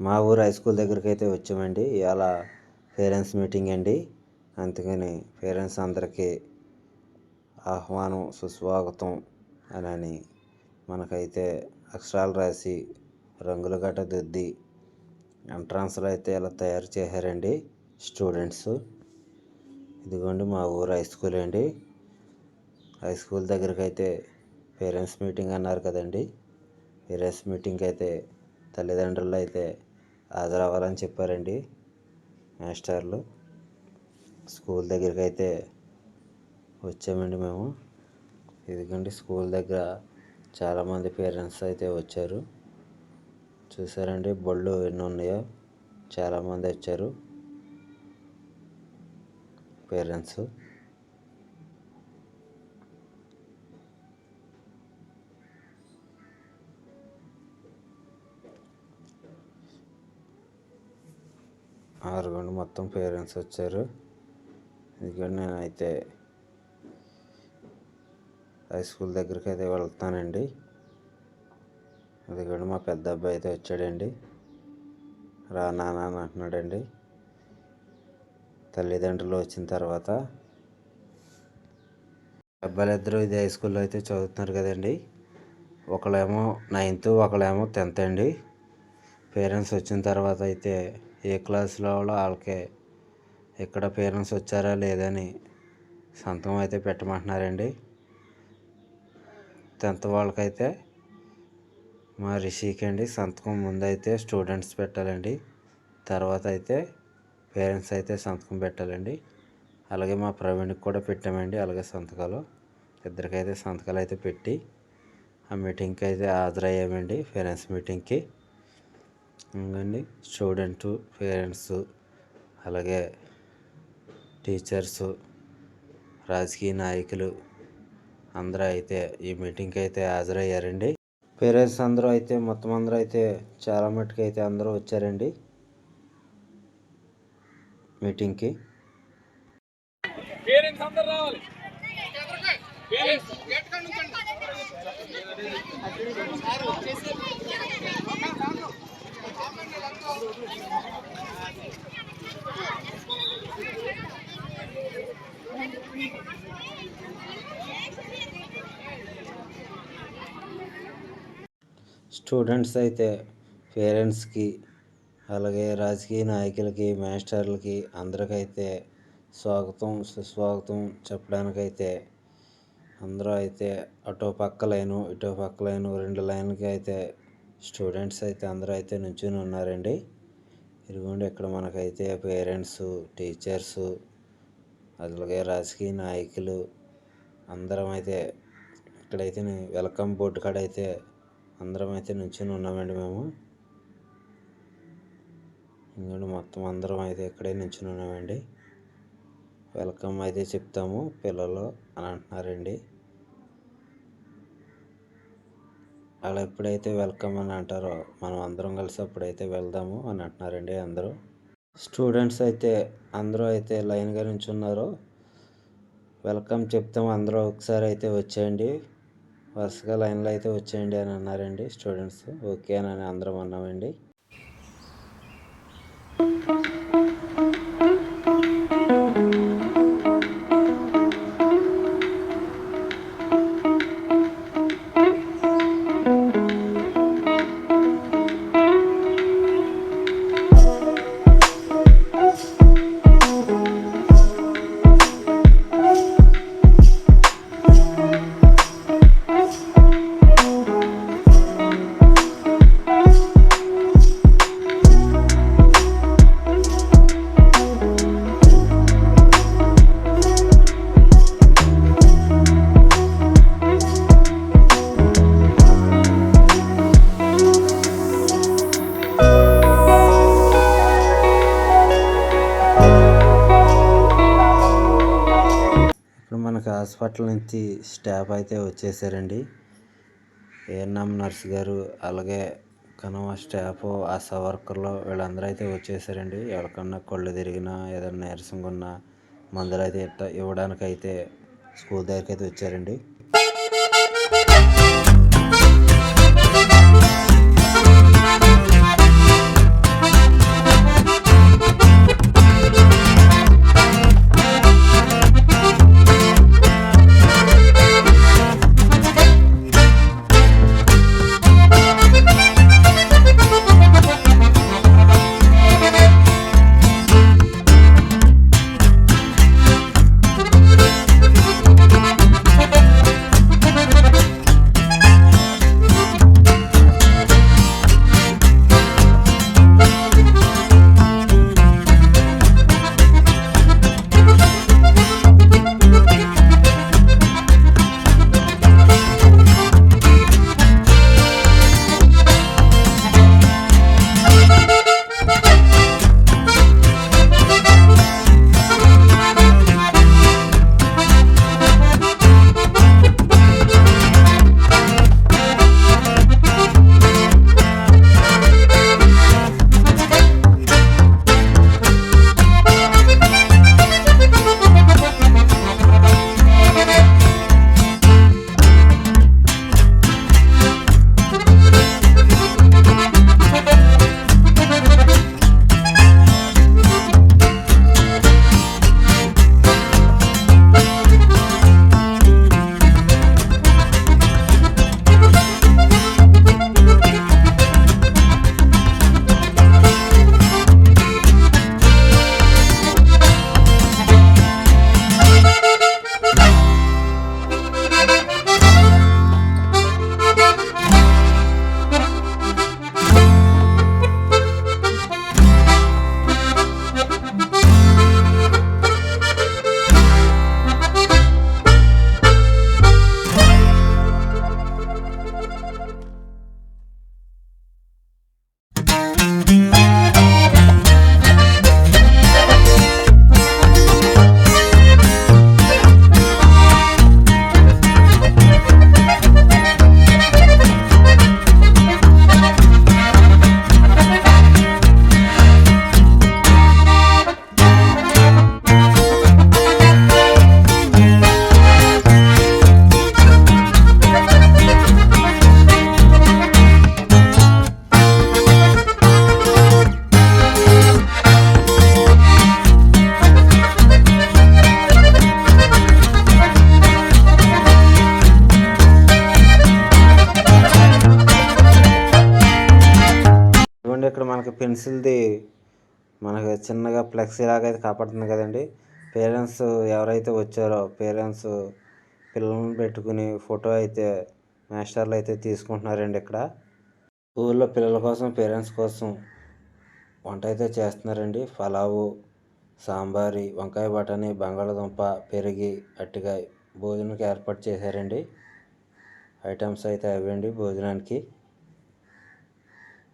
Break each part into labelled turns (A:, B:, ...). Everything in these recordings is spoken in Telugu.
A: మా ఊరు హై స్కూల్ దగ్గరికి అయితే వచ్చామండి. ఇవాళ పేరెంట్స్ మీటింగ్ అండి. అందుకని పేరెంట్స్ అందరికీ ఆహ్వానం సుస్వాగతం అని మనకైతే అక్షరాలు రాసి రంగులు గట్ట దిద్ది ఎంట్రన్స్లో అయితే ఇలా తయారు చేశారండి స్టూడెంట్స్ ఇదిగోండి మా ఊరు హై స్కూల్ అండి. హై స్కూల్ దగ్గరికి అయితే పేరెంట్స్ మీటింగ్ అన్నారు కదండి. పేరెంట్స్ మీటింగ్కి అయితే తల్లిదండ్రులు అయితే హాజరవ్వాలని చెప్పారండి మాస్టర్లు. స్కూల్ దగ్గరికి అయితే వచ్చామండి మేము. ఎందుకంటే స్కూల్ దగ్గర చాలామంది పేరెంట్స్ అయితే వచ్చారు. చూసారండి బళ్ళు ఎన్ని ఉన్నాయో. చాలామంది వచ్చారు. పేరెంట్స్. ఆరుగురు మొత్తం పేరెంట్స్ వచ్చారు. ఇదిగోండి నేనైతే హై స్కూల్ దగ్గరికి అయితే వెళ్తానండి. ఇదిగోండి మా పెద్ద అబ్బాయి అయితే వచ్చాడండి. రా నాన్న అని అంటున్నాడండి. తల్లిదండ్రులు వచ్చిన తర్వాత అబ్బాయిలు ఇద్దరు ఇది హై స్కూల్లో అయితే చదువుతున్నారు కదండి. ఒకళ్ళేమో నైన్త్ ఒకళ్ళేమో టెన్త్ అండి. పేరెంట్స్ వచ్చిన తర్వాత అయితే ఏ క్లాస్లో వాళ్ళకే ఇక్కడ పేరెంట్స్ వచ్చారా లేదని సంతకం అయితే పెట్టమంటున్నారండి. టెన్త్ వాళ్ళకైతే మా రిషికి అండి సంతకం ముందైతే స్టూడెంట్స్ పెట్టాలండి. తర్వాత అయితే పేరెంట్స్ అయితే సంతకం పెట్టాలండి. అలాగే మా ప్రవీణ్కి కూడా పెట్టామండి అలాగే సంతకాలు. ఇద్దరికైతే సంతకాలు అయితే పెట్టి ఆ మీటింగ్కి అయితే హాజరయ్యామండి పేరెంట్స్ మీటింగ్కి. ఇంకండి స్టూడెంట్ పేరెంట్స్ అలాగే టీచర్స్ రాజకీయ నాయకులు అందరూ అయితే ఈ మీటింగ్కి అయితే హాజరయ్యారండి. పేరెంట్స్ అందరూ అయితే మొత్తం అందరూ అయితే చాలా మట్టుకు అయితే అందరూ వచ్చారండి మీటింగ్కి
B: పేరెంట్స్ అందరు రావాలి. పేరెంట్స్
A: స్టూడెంట్స్ అయితే పేరెంట్స్కి అలాగే రాజకీయ నాయకులకి మాస్టర్లకి అందరికైతే స్వాగతం సుస్వాగతం చెప్పడానికైతే అందరూ అయితే అటో పక్క లైను ఇటో పక్క లైను రెండు లైన్లకి అయితే స్టూడెంట్స్ అయితే అందరూ అయితే నుంచుని ఉన్నారండి. ఇదిగోండి ఇక్కడ మనకైతే పేరెంట్స్ టీచర్స్ అలాగే రాజకీయ నాయకులు అందరం అయితే ఇక్కడైతే వెల్కమ్ బోర్డు కాడ అయితే అందరం అయితే నుంచుని ఉన్నామండి మేము. ఇంకోటి మొత్తం అందరం అయితే ఇక్కడే నుంచుని ఉన్నామండి. వెల్కమ్ అయితే చెప్తాము పిల్లలు అని అంటున్నారండి. అలా ఎప్పుడైతే వెల్కమ్ అని అంటారో మనం అందరం కలిసి అప్పుడైతే వెళ్దాము అని అంటున్నారండి అందరూ. స్టూడెంట్స్ అయితే అందరూ అయితే లైన్గా నుంచున్నారు వెల్కమ్ చెప్తాము అందరూ ఒకసారి అయితే వచ్చేయండి. వరుసగా లైన్లో అయితే వచ్చేయండి అని అన్నారండి స్టూడెంట్స్. ఓకే అని అందరం అన్నామండి. హాస్పిటల్ నుంచి స్టాఫ్ అయితే వచ్చేసారండి. ఏఎన్ఎం నర్స్ గారు అలాగే కనవ స్టాఫ్ ఆశా వర్కర్లు వీళ్ళందరూ అయితే వచ్చేసారండి. ఎవరికన్నా కళ్ళు తిరిగినా ఏదైనా నీరసంగా ఉన్నా మందులు అయితే ఇట్ట ఇవ్వడానికి అయితే స్కూల్ దగ్గరికి అయితే వచ్చారండి. ఇక్కడ మనకి పెన్సిల్ది మనకి చిన్నగా ఫ్లెక్సీ లాగా అయితే కాపాడుతుంది కదండి. పేరెంట్స్ ఎవరైతే వచ్చారో పేరెంట్స్ పిల్లల్ని పెట్టుకుని ఫోటో అయితే మాస్టర్లు అయితే తీసుకుంటున్నారండి ఇక్కడ. స్కూల్లో పిల్లల కోసం పేరెంట్స్ కోసం వంట అయితే చేస్తున్నారండి. పలావు సాంబారి వంకాయ బఠానీ బంగాళదుంప పెరిగి అట్టికాయ భోజనానికి ఏర్పాటు చేశారండి. ఐటమ్స్ అయితే అవండి భోజనానికి.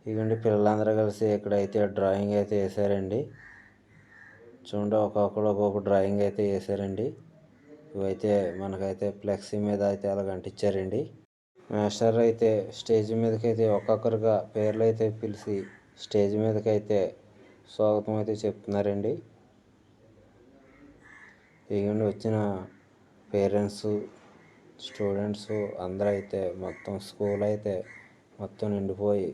A: ఇగండి పిల్లలందరూ కలిసి ఇక్కడైతే డ్రాయింగ్ అయితే వేసారండి. చూడండి ఒక్కొక్కరు ఒక్కొక్క డ్రాయింగ్ అయితే వేసారండి. ఇవైతే మనకైతే ఫ్లెక్సీ మీద అయితే అలా అంటించారండి. మాస్టర్ అయితే స్టేజ్ మీదకి అయితే ఒక్కొక్కరుగా పేర్లు అయితే పిలిచి స్టేజ్ మీదకి అయితే స్వాగతం అయితే చెప్తున్నారండి. ఇవ్వండి వచ్చిన పేరెంట్స్ స్టూడెంట్స్ అందరూ అయితే మొత్తం స్కూల్ అయితే మొత్తం నిండిపోయి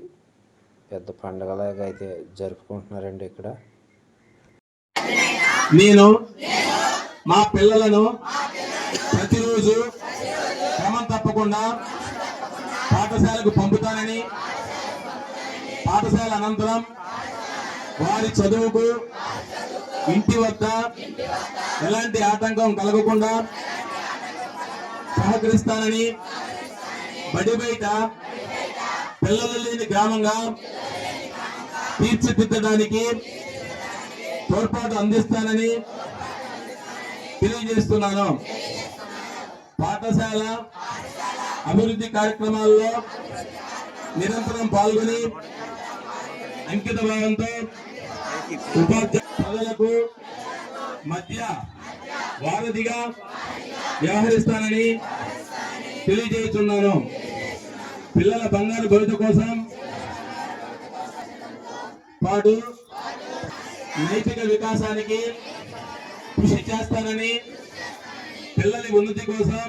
A: పెద్ద పండగలాగా అయితే జరుపుకుంటున్నారండి ఇక్కడ.
C: నేను మా పిల్లలను ప్రతిరోజు క్రమం తప్పకుండా పాఠశాలకు పంపుతానని పాఠశాల అనంతరం వారి చదువుకు ఇంటి వద్ద ఎలాంటి ఆటంకం కలగకుండా సహకరిస్తానని బడి బయట పిల్లలు లేని గ్రామంగా తీర్చిదిద్దడానికి తోడ్పాటు అందిస్తానని తెలియజేస్తున్నాను. పాఠశాల అభివృద్ధి కార్యక్రమాల్లో నిరంతరం పాల్గొని అంకిత భావంతో ఉపాధ్యాయులకు మధ్య వారధిగా వ్యవహరిస్తానని తెలియజేస్తున్నాను. పిల్లల బంగారు భవిత కోసం పాటు నైతిక వికాసానికి కృషి చేస్తానని పిల్లల ఉన్నతి కోసం